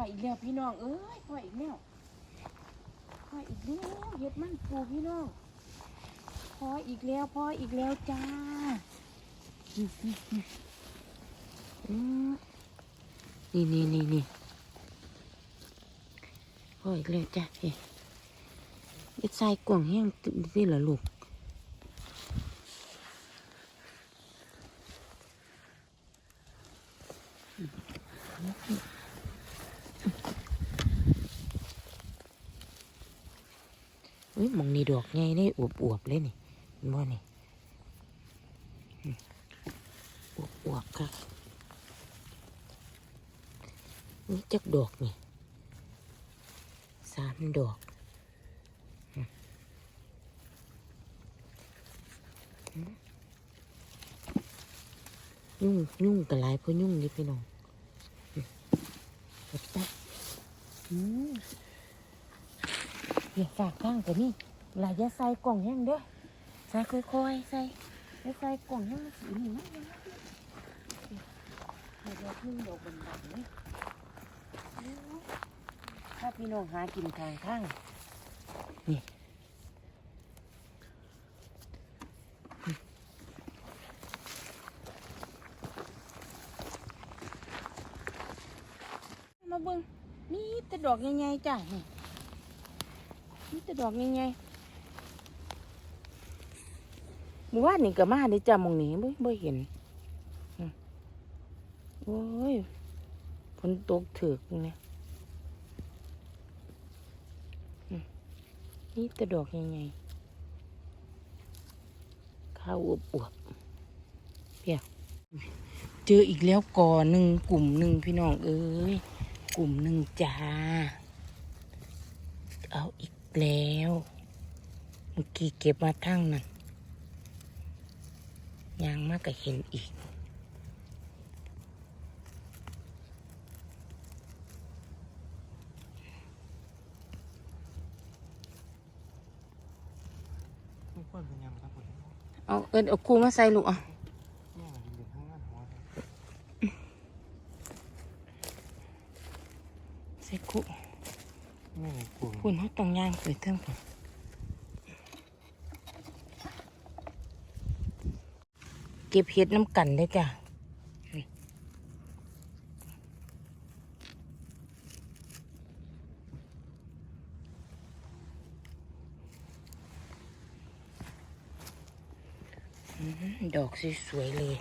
ออีกแล้วพี่น้องเอ้ยพ่ออีกแล้วพ่ออีกแล้วเห็ดมันปูพี่น้องพ่ออีกแล้วพ่ออีกแล้วจ้าอืมอืมอืมอืมนี่นี่นี่นี่พ่ออีกแล้วจ้าเฮ้ยใส่กล่องแห้งสิเหรอลูกเฮ้ยมองนี่ดอกไงนี่อวบอวบๆเลยนี่บ่นี่อวบอวบๆครับนี่จักดอกนี่สามดอกยุ่งยุ่งกับหลายพราะยุ่งนี่พี่น้องเห็ดปะอืม อย่าฝากข้างแต่นี่หลายยาใส่กล่องแห้งเด้อใส่ค่อยๆใส่อย่าใส่กล่องแห้งสีนี่นะให้เราพึ่งดอกบานๆเลยถ้าพี่น้องหากินทางข้างนี่มาเบิ่งนี่แต่ดอกใหญ่ๆจ้ะนี่ นี่จะดอกยังไงหมู่บ้านนี่ก็มาได้จ้ามองนี้บ่บ่เห็นโอ้ยฝนตกถึกนี่อืมนี่จะดอกยังไงข้าวอวบอวบเพียเจออีกแล้วก่อหนึ่งกลุ่มหนึ่งพี่น้องเอ้ยกลุ่มหนึ่งจ้า เอาอีก แล้วเมื่อกี้เก็บมาทั้งนั้นยางมากก็เห็นอีกทุกคนเป็นยังครับผมเอาเอินเอาคูมาใส่ลูกอะ เนี่ยมันเป็นข้างหน้าหัวเลย ใส่คู ไม่ในกลุ่ม คุณเขาต้องย่างไปเทิงพุ่นเก็บเห็ดน้ำกันได้จ้ะดอกสวยๆเลย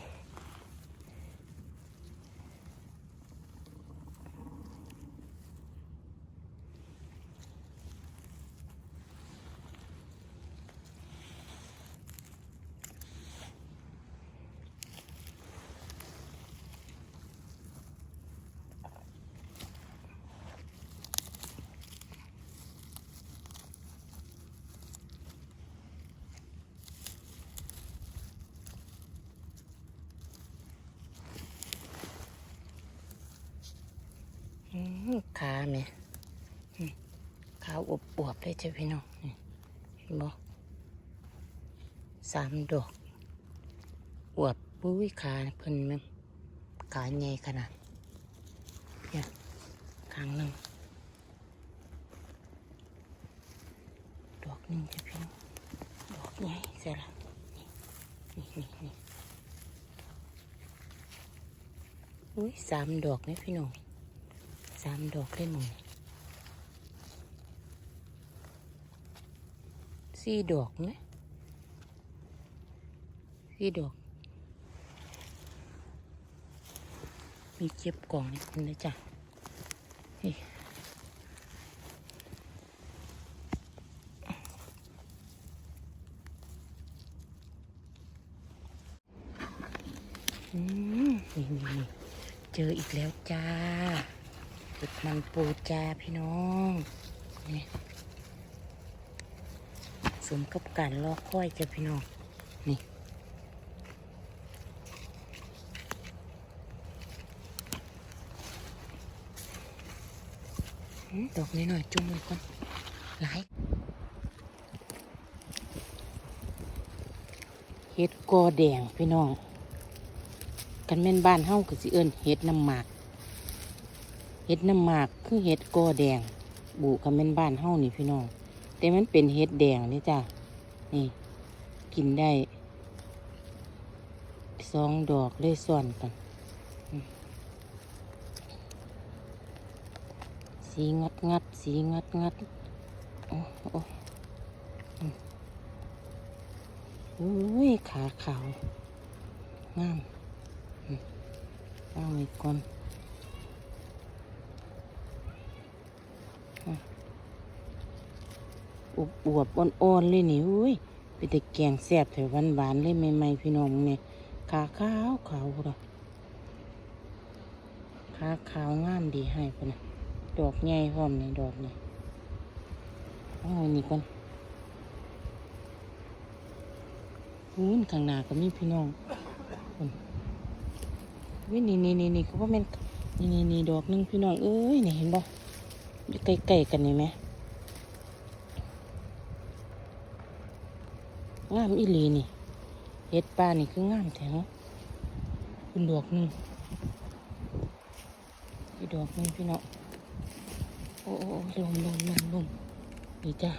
ขาแม่อืมขาอวบอวบๆเลยจ้ะพี่น้องนี่เห็นบ่สามดอกอวบปุ้ยขาเพิ่นมันขาใหญ่ขนาดเนี่ยข้างหนึ่งดอกหนึ่งจ้ะพี่น้องดอกใหญ่เสียละนี่นี่นี่นี่อุ้ยสามดอกนะพี่น้อง สามดอกเลยหมองสี่ดอกไหมสี่ดอก มีเก็บกล่องนี่คุณเลยจ้ะอืมนี่นี่เจออีกแล้วจ้า เห็ดมันปูจ้าพี่น้องนี่สมกับการรอค่อยจ้าพี่น้อง นี่ดอกนี้หน่อยจุ่มเลยก่อนหลายเห็ดกอแดงพี่น้อง กันแม่นบ้านเฮ้าก็สิเอิ้นเห็ดน้ำหมาก เห็ดน้ำหมากคือเห็ดกอแดง บุกับแม่นบ้านเฮานี่พี่น้อง แต่มันเป็นเห็ดแดงนี่จ้ะ นี่ กินได้สองดอกเลยส่วนกัน สีงัดงัดสีงัดงัดโอ้โอ้อืมอุ้ยขาขาวงามเอาอีกก่อนอืม อวบอวบอ่อนๆเลยนี่อุ้ยเป็นแต่แกงแซ่บแถวหวานๆเลยใหม่ๆพี่น้องเนี่ยขาขาวขาวเลยขาขาวงามดีให้ปะนะดอกใหญ่พร้อมนี่ดอกนี่เอาอันนี้ก่อนนู้นข้างหน้าก็มีพี่น้องวินี่นี่นี่นี่ก็ว่าม่นนี่นี่นี่ดอกหนึงพี่น้องเอ้ยนี่เห็นบ่อยู่ใกล้ๆกันนี่ไหม งามอีหลีนี่เห็ดป่านี่คืองามแถวคุณดอกหนึงอีดอกหนึงพี่น้องโอ้โอ้ลมลมลมลมนี่จ้า